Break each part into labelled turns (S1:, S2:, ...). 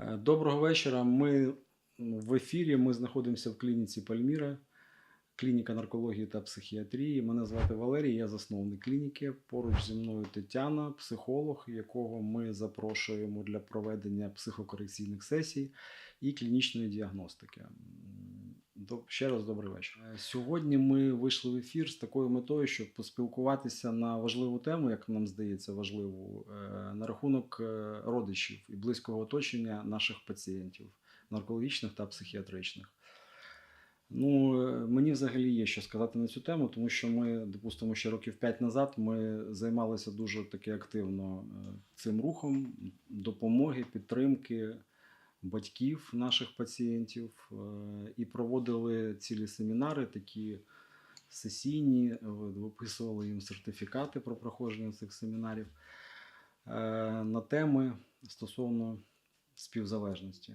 S1: Е, Доброго вечора. Ми в ефірі. Ми знаходимося в клініці Пальміра, клініка наркології та психіатрії. Мене звати Валерій, я засновник клініки. Поруч зі мною Тетяна, психолог, якого ми запрошуємо для проведення психокорекційних сесій і клінічної діагностики. Ще раз добрий вечір. Е, Сьогодні ми вийшли в ефір з такою метою, щоб поспілкуватися на важливу тему, як нам здається, важливу е, на рахунок е, родичів і близького оточення наших пацієнтів, наркологічних та психіатричних. Ну, е, мені взагалі є що сказати на цю тему, тому що ми, допустимо, ще років 5 назад ми займалися дуже таки активно цим рухом допомоги, підтримки батьків наших пацієнтів е, і проводили цілі семінари, такі сесійні, е, виписували їм сертифікати про проходження цих семінарів е, на теми стосовно співзалежності.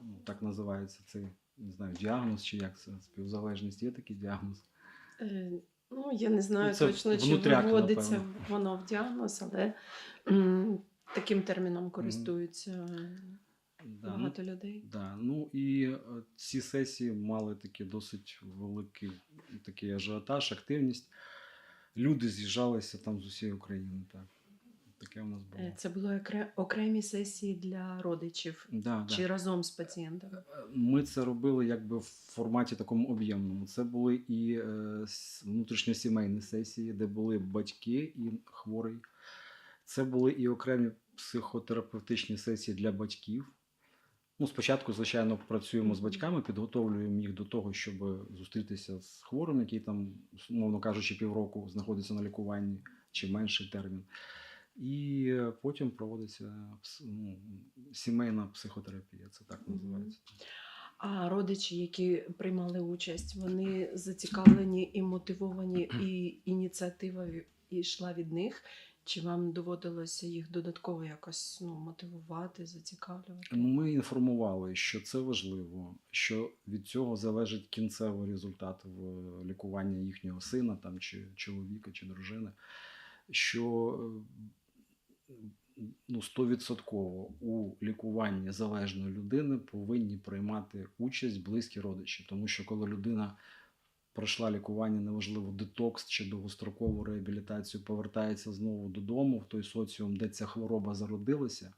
S1: Ну, так називається цей не знаю, діагноз чи як це співзалежність. Є такий діагноз.
S2: Ну, я не знаю
S1: Ну, це
S2: точно, чи виводиться
S1: напевно.
S2: воно в діагноз, але таким терміном користуються
S1: Да, ну,
S2: багато людей.
S1: Да, ну і е, ці сесії мали такі досить великий такий ажіотаж, активність. Люди з'їжджалися там з усієї України. Так. Таке у нас було.
S2: Е, Це були окремі сесії для родичів
S1: Да, да.
S2: чи разом з пацієнтом.
S1: Ми це робили якби в форматі такому об'ємному. Це були і е, внутрішньосімейні сесії, де були батьки і хворий. Це були і окремі психотерапевтичні сесії для батьків. Ну, спочатку, звичайно, працюємо з батьками, підготовлюємо їх до того, щоб зустрітися з хворим, який там, умовно кажучи, півроку знаходиться на лікуванні чи менший термін. І потім проводиться ну, сімейна психотерапія, це так називається.
S2: А родичі, які приймали участь, вони зацікавлені і мотивовані, і ініціатива йшла від них. Чи вам доводилося їх додатково якось ну, мотивувати, зацікавлювати?
S1: Ну, Ми інформували, що це важливо, що від цього залежить кінцевий результат в лікуванні їхнього сина там, чи чоловіка, чи дружини. Що е, ну, 100% у лікуванні залежної людини повинні приймати участь близькі родичі. Тому що коли людина пройшла лікування, неважливо, детокс чи довгострокову реабілітацію, повертається знову додому, в той соціум, де ця хвороба зародилася,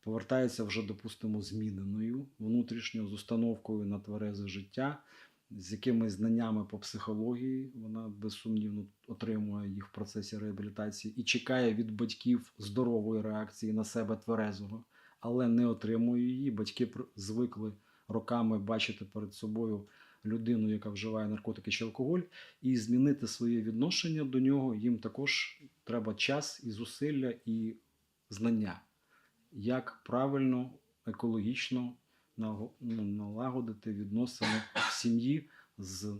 S1: повертається вже, допустимо, зміненою внутрішньо з установкою на тверезе життя, з якимись знаннями по психології. Вона безсумнівно отримує їх в процесі реабілітації і чекає від батьків здорової реакції на себе тверезого, але не отримує її. Батьки звикли роками бачити перед собою людину, яка вживає наркотики чи алкоголь, і змінити своє відношення до нього їм також треба час і зусилля і знання як правильно, екологічно ну, налагодити відносини в сім'ї з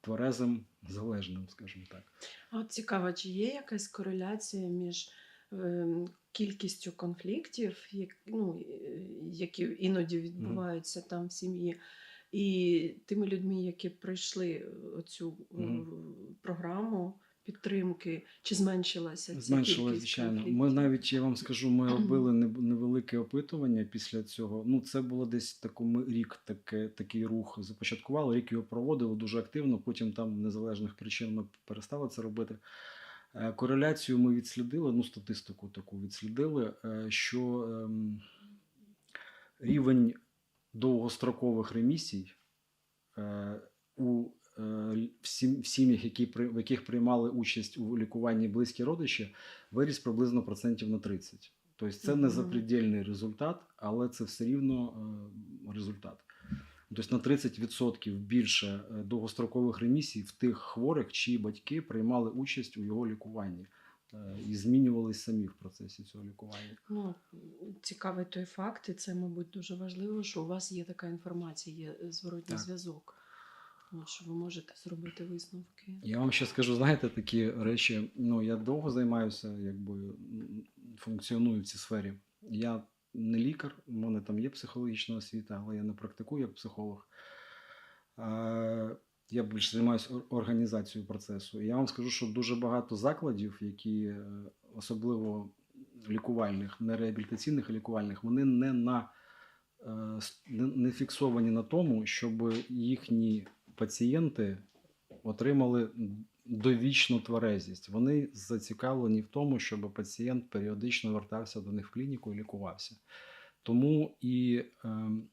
S1: тверезим залежним, скажімо так.
S2: А От цікаво, чи є якась кореляція між ем, кількістю конфліктів, як, ну, які іноді відбуваються там в сім'ї, і тими людьми, які пройшли е,
S1: Мгм.
S2: програму підтримки, чи зменшилася ця кількість
S1: звичайно.
S2: конфліктів?
S1: Ми навіть я вам скажу, ми робили невелике опитування після цього. Ну, це було десь таку ми рік таке, такий рух започаткували. Рік його проводили дуже активно. Потім там незалежних причин ми перестали це робити. Е, Кореляцію ми відслідили, ну, статистику таку відслідили, е, що ем, рівень довгострокових ремісій е, у е, в сім'ях, які, в яких приймали участь у лікуванні близькі родичі, виріс приблизно процентів на 30. Тобто це не запредельний результат, але це все рівно е, результат. Тобто на 30% більше довгострокових ремісій в тих хворих, чиї батьки приймали участь у його лікуванні і змінювались самі в процесі цього лікування.
S2: Ну, цікавий той факт, і це, мабуть, дуже важливо, що у вас є така інформація, є е, зворотній
S1: Так.
S2: зв'язок. Ну, що ви можете зробити висновки.
S1: Я вам ще скажу, знаєте, такі речі. Ну, я довго займаюся, якби функціоную в цій сфері. Я не лікар, у мене там є психологічна освіта, але я не практикую як психолог. Я більше займаюся організацією процесу. І я вам скажу, що дуже багато закладів, які е, особливо лікувальних, не реабілітаційних, а лікувальних, вони не на е, не, не фіксовані на тому, щоб їхні пацієнти отримали довічну тверезість. Вони зацікавлені в тому, щоб пацієнт періодично вертався до них в клініку і лікувався. Тому і ем,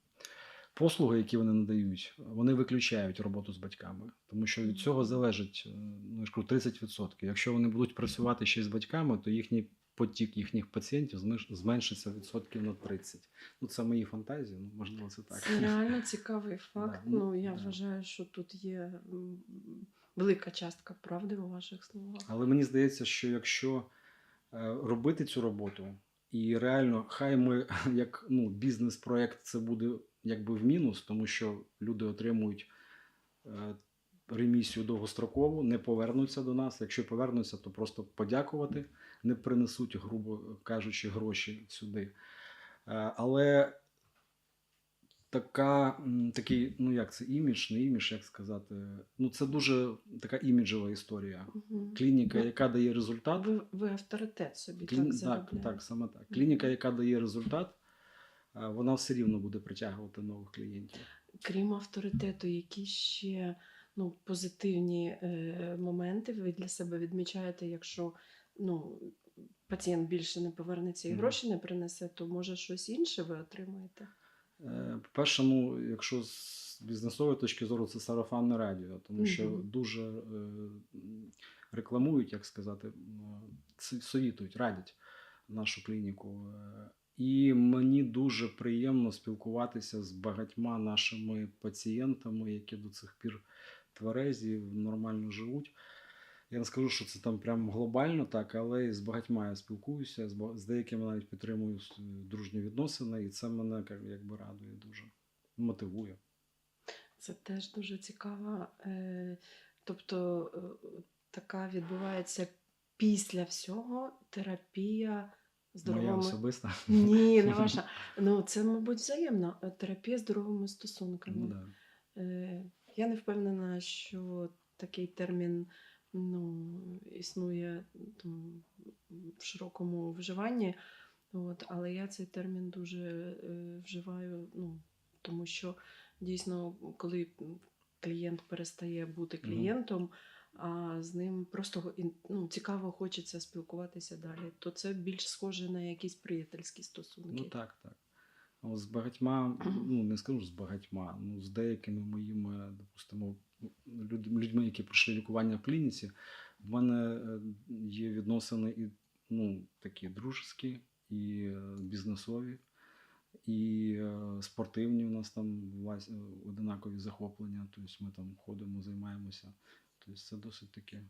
S1: послуги, які вони надають, вони виключають роботу з батьками, тому що від цього залежить е, ну, я кажу, 30%. Якщо вони будуть працювати ще з батьками, то їхній потік їхніх пацієнтів зменш- зменшиться відсотків на 30. Ну, це мої фантазії, ну, можливо, це так.
S2: Це реально цікавий факт.
S1: Да, ну,
S2: Ну, я
S1: да.
S2: вважаю, що тут є велика частка правди у ваших словах.
S1: Але мені здається, що якщо е, робити цю роботу, і реально, хай ми як ну, бізнес-проект це буде якби в мінус, тому що люди отримують е, ремісію довгострокову, не повернуться до нас. Якщо повернуться, то просто подякувати, не принесуть, грубо кажучи, гроші сюди. Е, Але така, такий, ну як це, імідж, не імідж, як сказати. Ну, це дуже така іміджева історія.
S2: Мгм.
S1: Клініка, яка дає результат,
S2: Ви, ви авторитет собі
S1: клін...
S2: так
S1: так, так, саме так. Клініка, яка дає результат, вона все рівно буде притягувати нових клієнтів.
S2: Крім авторитету, які ще ну, позитивні е, моменти ви для себе відмічаєте, якщо ну, пацієнт більше не повернеться і гроші не принесе, то може щось інше ви отримаєте?
S1: Е, По-перше, ну, якщо з бізнесової точки зору, це сарафанне радіо, тому що
S2: Мгм.
S1: дуже е, рекламують, як сказати, совітують, радять нашу клініку. І мені дуже приємно спілкуватися з багатьма нашими пацієнтами, які до цих пір тверезі, нормально живуть. Я не скажу, що це там прям глобально так, але з багатьма я спілкуюся, з, деякими навіть підтримую дружні відносини, і це мене якби радує дуже, мотивує.
S2: Це теж дуже цікаво. Е, тобто е, така відбувається після всього терапія
S1: Моя особиста.
S2: Ні, не ваша. Ну, це, мабуть, взаємно. Е, Терапія здоровими стосунками.
S1: Ну, да.
S2: Е, Я не впевнена, що такий термін ну, існує там, в широкому вживанні. От, але я цей термін дуже е, вживаю, ну, тому що дійсно, коли клієнт перестає бути клієнтом, а з ним просто ну, цікаво хочеться спілкуватися далі, то це більш схоже на якісь приятельські стосунки.
S1: Ну так, так. З багатьма, ну не скажу з багатьма, ну з деякими моїми, допустимо, людьми, які пройшли лікування в клініці, в мене е, є відносини і ну, такі дружеські, і е, бізнесові, і е, спортивні. У нас там одинакові захоплення. Тобто ми там ходимо, займаємося. Тобто це досить таке.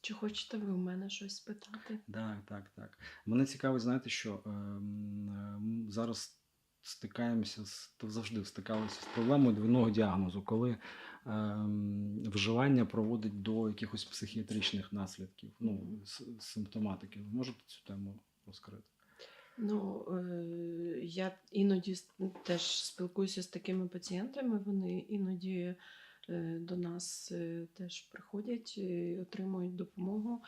S2: Чи хочете ви в мене щось спитати?
S1: Так, так, так. Мене цікавить, знаєте, що ем, зараз стикаємося з завжди стикалися з проблемою двойного діагнозу, коли ем, вживання проводить до якихось психіатричних наслідків, ну, симптоматики. Ви можете цю тему розкрити?
S2: Ну, е, я іноді теж спілкуюся з такими пацієнтами. Вони іноді е, до нас е, теж приходять і отримують допомогу.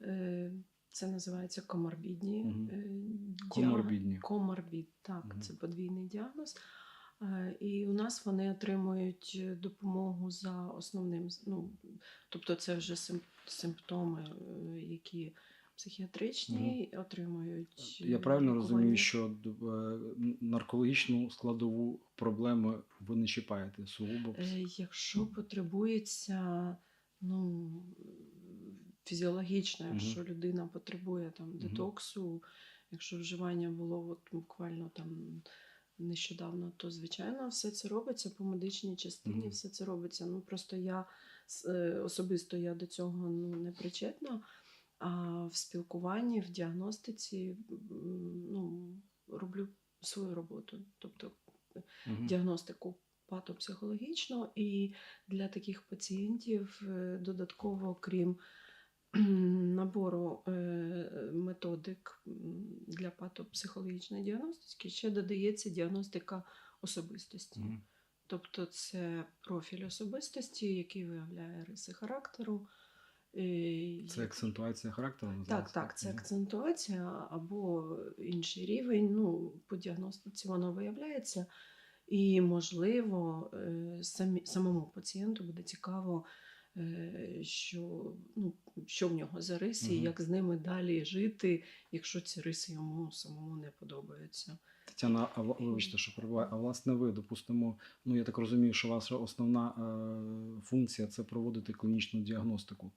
S2: Е, Це називається коморбідні. Е, діаг-
S1: Коморбідні.
S2: Коморбід, так,
S1: Мгм.
S2: це подвійний діагноз. Е, І у нас вони отримують е, допомогу за основним, ну, тобто це вже симптоми, е, які психіатричні, отримують.
S1: Я правильно розумію, що е, наркологічну складову проблеми ви не чіпаєте сугубо.
S2: Е, Якщо потребується, ну, фізіологічно, якщо людина потребує там детоксу, якщо вживання було от буквально там нещодавно, то звичайно все це робиться по медичній частині,
S1: Мгм.
S2: все це робиться. Ну просто я е, особисто я до цього ну, не причетна. А в спілкуванні, в діагностиці ну, роблю свою роботу. Тобто
S1: Мгм.
S2: діагностику патопсихологічно, і для таких пацієнтів е, додатково, крім набору е, методик для патопсихологічної діагностики, ще додається діагностика особистості.
S1: Мгм.
S2: Тобто це профіль особистості, який виявляє риси характеру,
S1: Це акцентуація характеру
S2: Так, так, це акцентуація або інший рівень. Ну, по діагностиці воно виявляється. І, можливо, е, самі, самому пацієнту буде цікаво, е, що, ну, що в нього за риси, і як з ними далі жити, якщо ці риси йому самому не подобаються.
S1: Тетяна, а вибачте, що перебуває. А власне ви, допустимо, ну я так розумію, що ваша основна е, функція це проводити клінічну діагностику.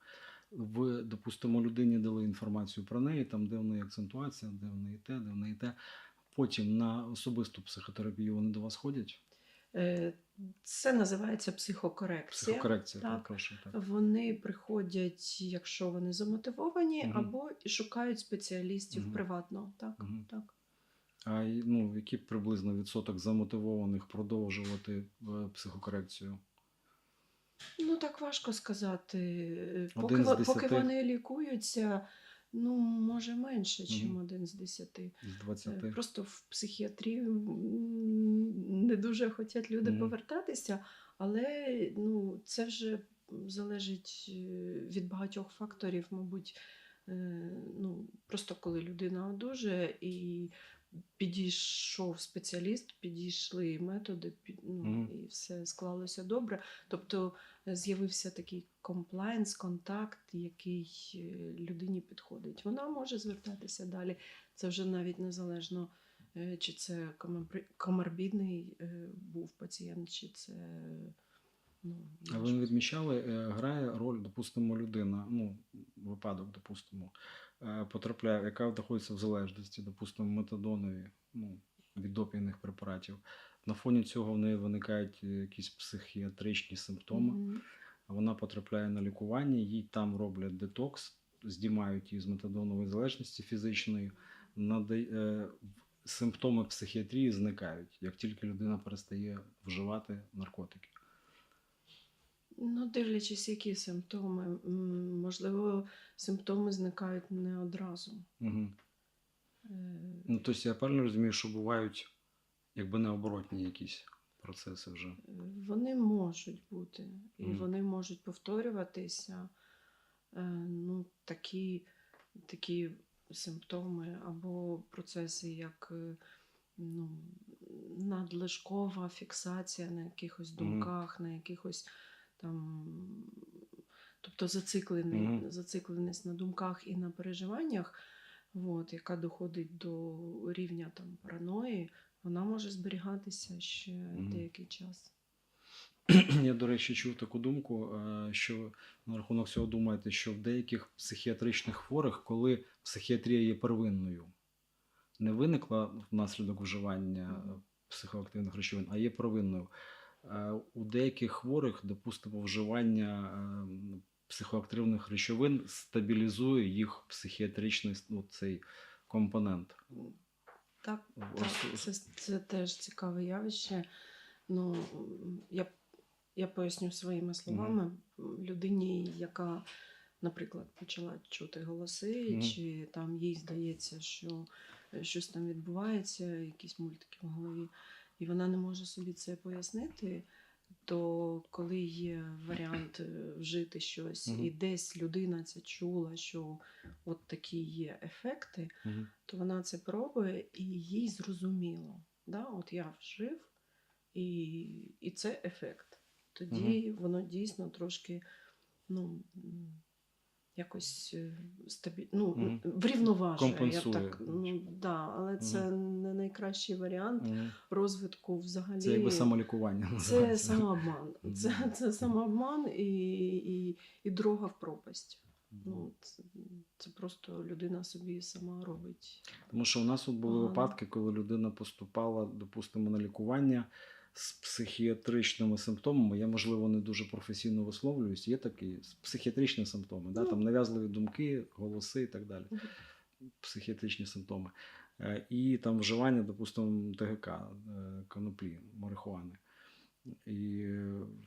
S1: Ви, допустимо, людині дали інформацію про неї, там де в неї акцентуація, де в неї те, де в неї те. Потім на особисту психотерапію вони до вас ходять.
S2: Е, Це називається психокорекція.
S1: Психокорекція,
S2: Так.
S1: перепрошую. Так.
S2: Вони приходять, якщо вони замотивовані,
S1: Мгм.
S2: або шукають спеціалістів
S1: Мгм.
S2: приватно. Так,
S1: Мгм.
S2: так.
S1: А ну, який приблизно відсоток замотивованих продовжувати е, психокорекцію?
S2: Ну так важко сказати. Е, Поки, поки вони лікуються, ну може менше, ніж
S1: Мгм.
S2: один з десяти.
S1: З
S2: Е,
S1: 20?
S2: Просто в психіатрію не дуже хочуть люди
S1: Мгм.
S2: повертатися, але ну, це вже залежить е, від багатьох факторів, мабуть. Е, Ну, просто коли людина одужує і підійшов спеціаліст, підійшли методи, під- ну,
S1: Мгм.
S2: і все склалося добре. Тобто е, з'явився такий комплайнс, контакт, який е, людині підходить. Вона може звертатися далі. Це вже навіть незалежно, е, чи це коморбі- коморбідний був пацієнт, чи це. Ну,
S1: А ви не відмічали, грає роль, допустимо, людина, ну, випадок, допустимо, потрапляє, яка знаходиться в залежності, допустимо, метадонові, ну, від допійних препаратів. На фоні цього в неї виникають е, якісь психіатричні симптоми.
S2: Мгм.
S1: Вона потрапляє на лікування, їй там роблять детокс, знімають її з метадонової залежності фізичної, надай- е, симптоми психіатрії зникають, як тільки людина перестає вживати наркотики.
S2: Ну, дивлячись, які симптоми. Можливо, симптоми зникають не одразу.
S1: Угу.
S2: Е,
S1: Ну, тобто я правильно розумію, що бувають якби необоротні якісь процеси вже.
S2: Вони можуть бути, і
S1: Мгм.
S2: вони можуть повторюватися. Е, Ну, такі, такі симптоми або процеси, як е, ну, надлишкова фіксація на якихось думках, на якихось там. Тобто зациклений,
S1: Мгм.
S2: зацикленість на думках і на переживаннях, от, яка доходить до рівня там, параної, вона може зберігатися ще
S1: Мгм.
S2: деякий час.
S1: Я, до речі, чув таку думку, е, що на рахунок цього думаєте, що в деяких психіатричних хворих, коли психіатрія є первинною, не виникла внаслідок вживання психоактивних речовин, а є первинною. Е, У деяких хворих, допустимо, вживання е, психоактивних речовин стабілізує їх психіатричний ну, цей компонент.
S2: Так, так це, це теж цікаве явище. Ну, я, я поясню своїми словами. Людині, яка, наприклад, почала чути голоси,
S1: Мгм.
S2: чи там їй здається, що е, щось там відбувається, якісь мультики в голові, і вона не може собі це пояснити. То коли є варіант е, вжити щось,
S1: Мгм.
S2: і десь людина це чула, що от такі є ефекти,
S1: Мгм.
S2: то вона це пробує і їй зрозуміло. Да? От я вжив, і, і це ефект. Тоді воно дійсно трошки ну, якось е, стабі... ну,
S1: Мгм.
S2: врівноважує. Я б так, ну, да, але це не найкращий варіант
S1: Мгм.
S2: розвитку взагалі.
S1: Це якби самолікування.
S2: Це самообман. Це,
S1: Мгм.
S2: це самообман і, і, і дорога в пропасть. Ну, це, це просто людина собі сама робить.
S1: Тому що у нас от були
S2: Погано.
S1: випадки, коли людина поступала, допустимо, на лікування з психіатричними симптомами. Я, можливо, не дуже професійно висловлююсь. Є такі психіатричні симптоми, да? Там нав'язливі думки, голоси і так далі. Психіатричні симптоми. Е, І там вживання, допустимо, ТГК, е, коноплі, марихуани. І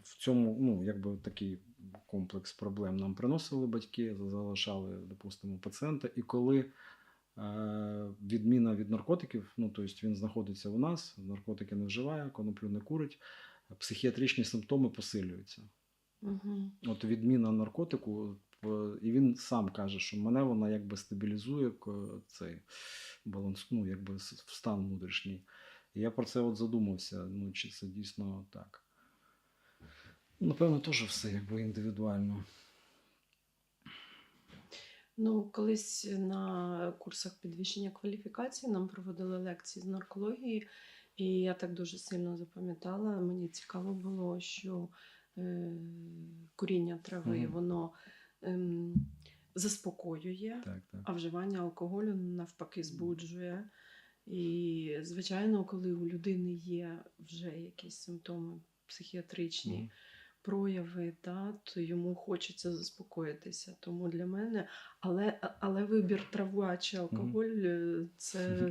S1: в цьому, ну, якби такий комплекс проблем нам приносили батьки, залишали, допустимо, пацієнта. І коли відміна від наркотиків, ну, тобто він знаходиться у нас, наркотики не вживає, коноплю не курить, психіатричні симптоми посилюються.
S2: Угу.
S1: От відміна наркотику і він сам каже, що мене вона якби стабілізує цей баланс, ну якби в стан внутрішній. І я про це от задумався. Ну, чи це дійсно так. Напевно, теж все якби індивідуально.
S2: Ну, колись на курсах підвищення кваліфікації нам проводили лекції з наркології, і я так дуже сильно запам'ятала. Мені цікаво було, що е, куріння трави
S1: Мгм.
S2: воно ем, заспокоює,
S1: Так, так.
S2: а вживання алкоголю навпаки збуджує. І, звичайно, коли у людини є вже якісь симптоми психіатричні,
S1: Мгм.
S2: Прояви, та, то йому хочеться заспокоїтися. Тому для мене, але, але вибір трава чи алкоголь е, це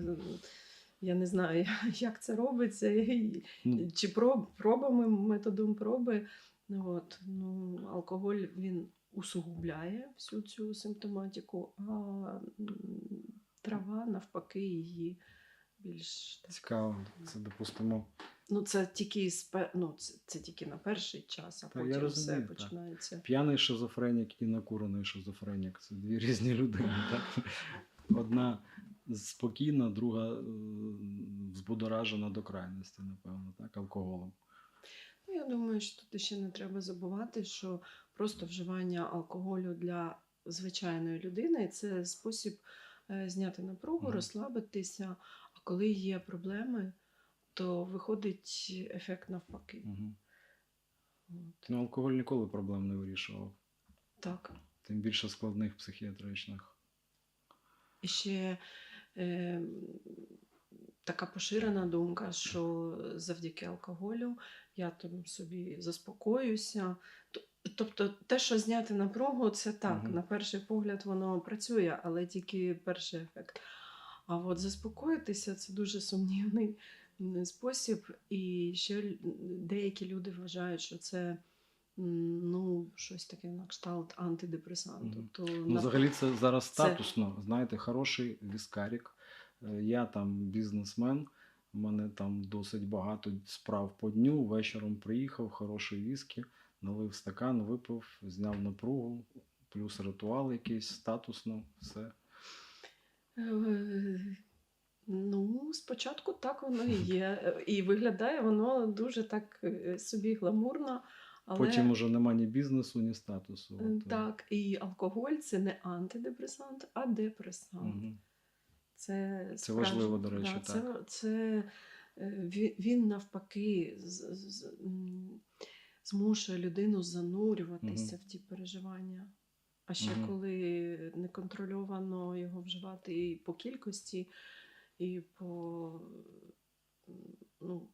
S2: я не знаю, як це робиться, і-
S1: Ну,
S2: чи проб, пробами, методом проби. Ну, От, ну, алкоголь він усугубляє всю цю симптоматику, а трава навпаки її більш так.
S1: цікаво. Це допустимо.
S2: Ну, це тільки спе... ну, це, це тільки на перший час, а
S1: Та я
S2: потім
S1: розумію,
S2: все
S1: так.
S2: починається.
S1: П'яний шизофренік і накурений шизофренік це дві різні людини. Так? Одна спокійна, друга е, збудоражена до крайності, напевно, так, алкоголем.
S2: Ну, я думаю, що тут ще не треба забувати, що просто вживання алкоголю для звичайної людини це спосіб е, зняти напругу,
S1: Мгм.
S2: розслабитися. А коли є проблеми, то виходить ефект навпаки.
S1: Угу.
S2: От.
S1: Ну, алкоголь ніколи проблем не вирішував.
S2: Так.
S1: Тим більше складних психіатричних.
S2: І ще е, така поширена думка, що завдяки алкоголю я там собі заспокоюся. Тобто, те, що зняти напругу, це так.
S1: Мгм.
S2: На перший погляд воно працює, але тільки перший ефект. А от заспокоїтися це дуже сумнівний спосіб. І ще деякі люди вважають, що це ну, щось таке на кшталт антидепресанту.
S1: Мгм.
S2: То
S1: Ну,
S2: на-
S1: взагалі, це зараз
S2: це-
S1: статусно. Знаєте, хороший віскарік. Е, Я там бізнесмен, у мене там досить багато справ по дню. Вечором приїхав, хороший віскі, налив стакан, випив, зняв напругу, плюс ритуал якийсь, статусно, все.
S2: Ну, спочатку так воно і є. Е, І виглядає воно дуже так е, собі гламурно. Але
S1: Потім уже нема ні бізнесу, ні статусу.
S2: е, так, і алкоголь це не антидепресант, а депресант.
S1: мгм.
S2: Це,
S1: Це важливо, до речі,
S2: да, Це, це е, він, навпаки з, з, змушує людину занурюватися в ті переживання. А ще
S1: Мгм.
S2: коли неконтрольовано його вживати і по кількості, і по, ну,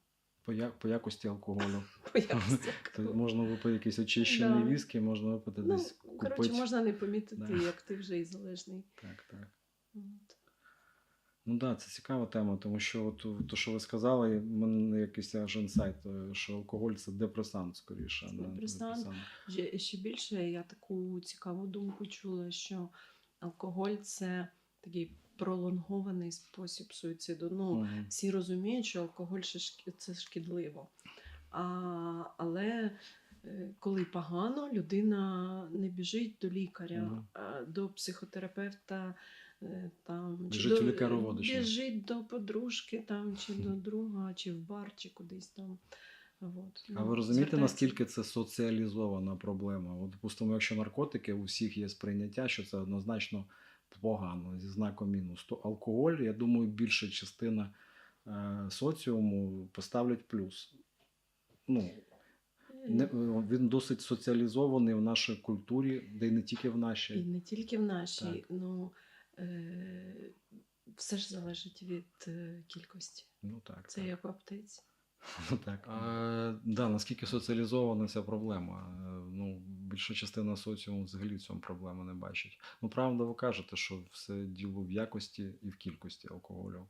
S1: По, я- по якості алкоголю.
S2: по якості.
S1: То можна випити якийсь очищений
S2: Да.
S1: віскі, можна випити
S2: Ну,
S1: десь
S2: коротше,
S1: купити.
S2: можна не помітити,
S1: Да.
S2: як ти вже і залежний.
S1: Так, так.
S2: От.
S1: Ну так, да, це цікава тема, тому що от, то, що ви сказали, в мене якийсь аж інсайт, е, що алкоголь це депресант скоріше,
S2: Депресант. Ще, ще більше я таку цікаву думку чула, що алкоголь це такий пролонгований спосіб суїциду. Ну,
S1: Мгм.
S2: всі розуміють, що алкоголь це шкідливо. А, але е, коли погано, людина не біжить до лікаря,
S1: Мгм.
S2: до психотерапевта. е, Там, чи
S1: Біжить
S2: до,
S1: в
S2: біжить до подружки, там, чи до друга, чи в бар, чи кудись там. От.
S1: А
S2: Ну,
S1: ви розумієте,
S2: звертається.
S1: наскільки це соціалізована проблема? От, допустимо, якщо наркотики, у всіх є сприйняття, що це однозначно погано, зі знаком мінус, то алкоголь, я думаю, більша частина е, соціуму поставлять плюс. Ну, не, е, він досить соціалізований в нашій культурі, де й не тільки в нашій.
S2: І не тільки в нашій,
S1: Так.
S2: ну е, все ж залежить від е, кількості.
S1: Ну так.
S2: Це
S1: так.
S2: як в аптеці.
S1: Ну, так. А, да, наскільки соціалізована ця проблема? Е, Ну, більша частина соціуму взагалі в цьому проблеми не бачить. Ну, правда, ви кажете, що все діло в якості і в кількості алкоголю.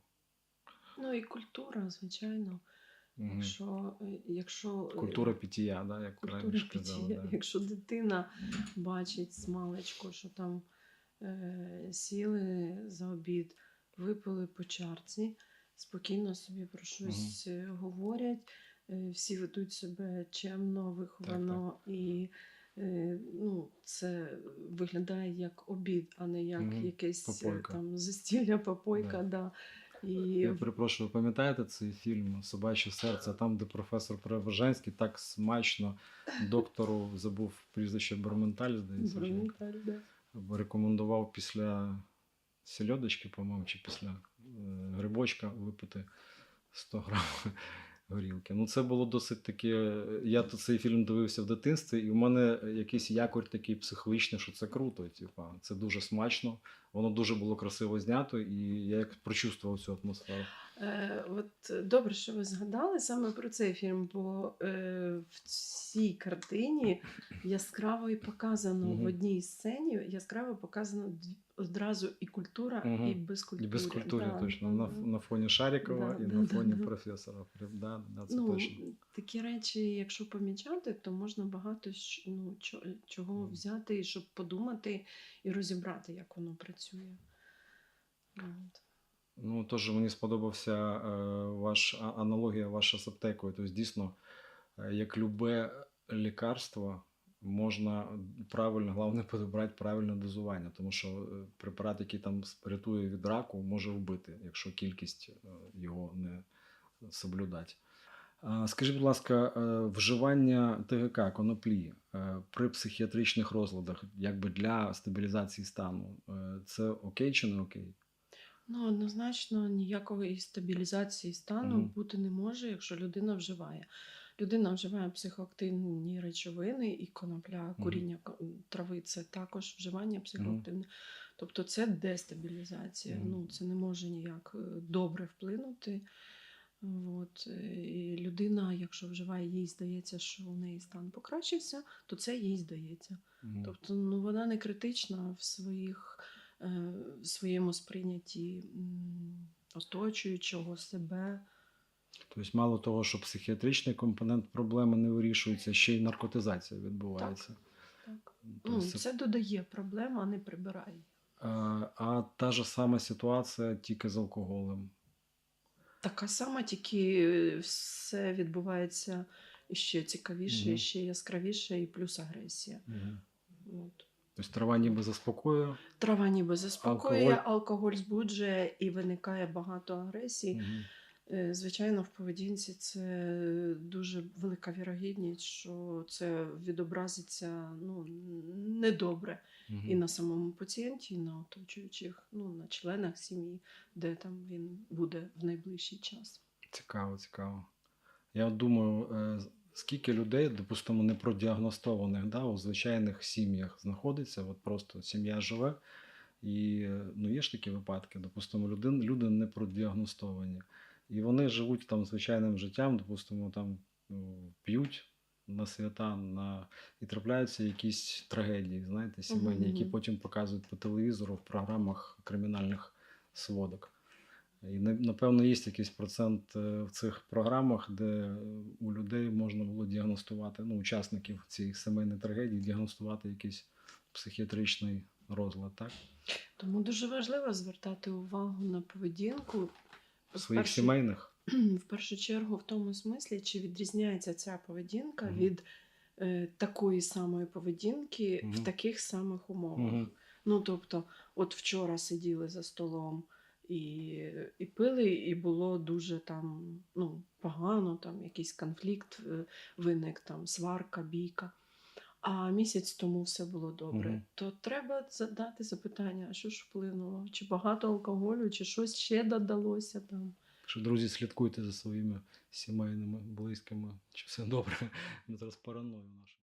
S2: Ну і культура, звичайно.
S1: Мгм.
S2: Якщо, е, якщо е,
S1: Культура пиття, да, як
S2: культура
S1: раніше казали.
S2: пиття,
S1: Да.
S2: якщо дитина бачить з що там е, сіли за обід, випили по чарці, спокійно собі про щось е, говорять, е, всі ведуть себе чемно, виховано і е, ну, це виглядає як обід, а не як
S1: Мгм.
S2: якесь
S1: Попойка.
S2: там застілля, попойка. Да. І
S1: Я перепрошую, ви пам'ятаєте цей фільм Собаче серце, там, де професор Преображенський так смачно доктору забув прізвище Барменталь, здається, як,
S2: да.
S1: рекомендував після сільодочки, по-моєму, чи після грибочка випити 100 грам горілки. Ну, це було досить таке. Я то цей фільм дивився в дитинстві, і в мене якийсь якорь такий психологічний, що це круто. Типа, це дуже смачно, воно дуже було красиво знято, і я як прочувствував цю атмосферу.
S2: Е, от е, добре, що ви згадали саме про цей фільм, бо е, в цій картині яскраво і показано
S1: Мгм.
S2: в одній сцені, яскраво показано одразу і культура,
S1: Мгм.
S2: і безкультура.
S1: І без культури
S2: Да,
S1: точно. На, на фоні Шарикова
S2: Да,
S1: і
S2: да,
S1: на
S2: да,
S1: фоні
S2: да.
S1: професора. Да, да, це
S2: ну,
S1: точно.
S2: такі речі, якщо помічати, то можна багато ну, чого взяти, щоб подумати і розібрати, як воно працює. От.
S1: Ну, теж мені сподобався е, ваш аналогія ваша з аптекою. Тобто, дійсно, е, як любе лікарство, можна правильно, головне підібрати правильне дозування, тому що е, препарат, який там рятує від раку, може вбити, якщо кількість е, його не соблюдати. Скажіть, будь ласка, е, вживання ТГК коноплі е, при психіатричних розладах, якби для стабілізації стану, е, це окей чи не окей?
S2: Ну, однозначно, ніякої стабілізації стану
S1: Мгм.
S2: бути не може, якщо людина вживає. Людина вживає психоактивні речовини і конопля, куріння трави це також вживання психоактивних. Тобто це дестабілізація. Ну, це не може ніяк е, добре вплинути. От. е, І людина, якщо вживає, їй здається, що у неї стан покращився, то це їй здається. Тобто ну, вона не критична в, своїх, е, в своєму сприйнятті оточуючого себе.
S1: Тобто, мало того, що психіатричний компонент проблеми не вирішується, ще й наркотизація відбувається.
S2: Так.
S1: Тобто
S2: Ну,
S1: це-
S2: це додає проблему, а не прибирає.
S1: А, а та ж сама ситуація тільки з алкоголем.
S2: Така сама, тільки все відбувається ще цікавіше,
S1: Мгм.
S2: ще яскравіше, і плюс агресія.
S1: Угу.
S2: От.
S1: Тобто трава ніби заспокоює.
S2: Трава ніби заспокоює,
S1: Алкоголь.
S2: алкоголь, збуджує і виникає багато агресії.
S1: Угу.
S2: Е, Звичайно, в поведінці це дуже велика вірогідність, що це відобразиться ну, недобре і на самому пацієнті, і на оточуючих, ну, на членах сім'ї, де там він буде в найближчий час.
S1: Цікаво, цікаво. Я думаю, е, скільки людей, допустимо, непродіагностованих да, у звичайних сім'ях знаходиться, от просто сім'я живе, і е, ну, є ж такі випадки, допустимо, люди, люди не продіагностовані. І вони живуть там звичайним життям, допустимо, там ну, п'ють на свята, на... і трапляються якісь трагедії, знаєте, сімейні, які потім показують по телевізору в програмах кримінальних сводок. І напевно є якийсь процент е, в цих програмах, де у людей можна було діагностувати, ну, учасників цієї сімейної трагедії, діагностувати якийсь психіатричний розлад, так?
S2: Тому дуже важливо звертати увагу на поведінку. В
S1: Своїх
S2: першу-
S1: сімейних.
S2: в першу чергу в тому смислі, чи відрізняється ця поведінка
S1: Мгм.
S2: від е, такої самої поведінки
S1: Мгм.
S2: в таких самих умовах.
S1: Мгм.
S2: Ну, тобто, от вчора сиділи за столом і, і пили, і було дуже там ну, погано, там якийсь конфлікт е, виник, там сварка, бійка. А місяць тому все було добре.
S1: Мгм.
S2: То треба задати запитання, а що ж вплинуло? Чи багато алкоголю, чи щось ще додалося там.
S1: Що, друзі, слідкуйте за своїми сімейними, близькими, чи все добре. Ми зараз параною нашу.